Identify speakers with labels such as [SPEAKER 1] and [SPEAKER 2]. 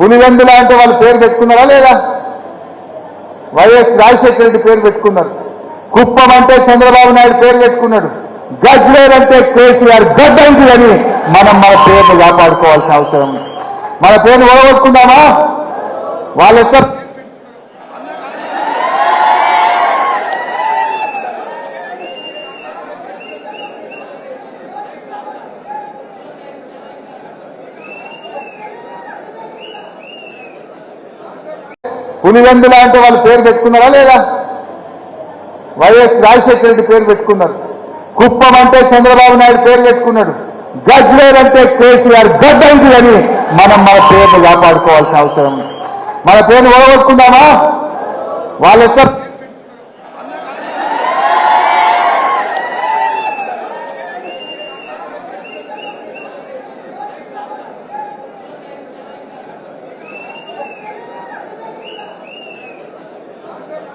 [SPEAKER 1] పులివెందుల అంటే వాళ్ళు పేరు పెట్టుకున్నారా లేదా? వైఎస్ రాజశేఖర రెడ్డి పేరు పెట్టుకున్నారు. కుప్పం అంటే చంద్రబాబు నాయుడు పేరు పెట్టుకున్నాడు. గజ్వేర్ అంటే కేసీఆర్ గడ్డంకి అని మనం మన పేరును కాపాడుకోవాల్సిన అవసరం ఉంది. మన పేరును ఓడగొట్టుకుందామా? వాళ్ళు పులివెందుల అంటే వాళ్ళు పేరు పెట్టుకున్నారా లేదా? వైఎస్ రాజశేఖర రెడ్డి పేరు పెట్టుకున్నారు. కుప్పం అంటే చంద్రబాబు నాయుడు పేరు పెట్టుకున్నాడు. గజ్వేర్ అంటే కేసీఆర్. గడ్డంకి అని మనం మన పేరును కాపాడుకోవాల్సిన అవసరం మన పేరును ఓడగొట్టుకుందామా? వాళ్ళ యొక్క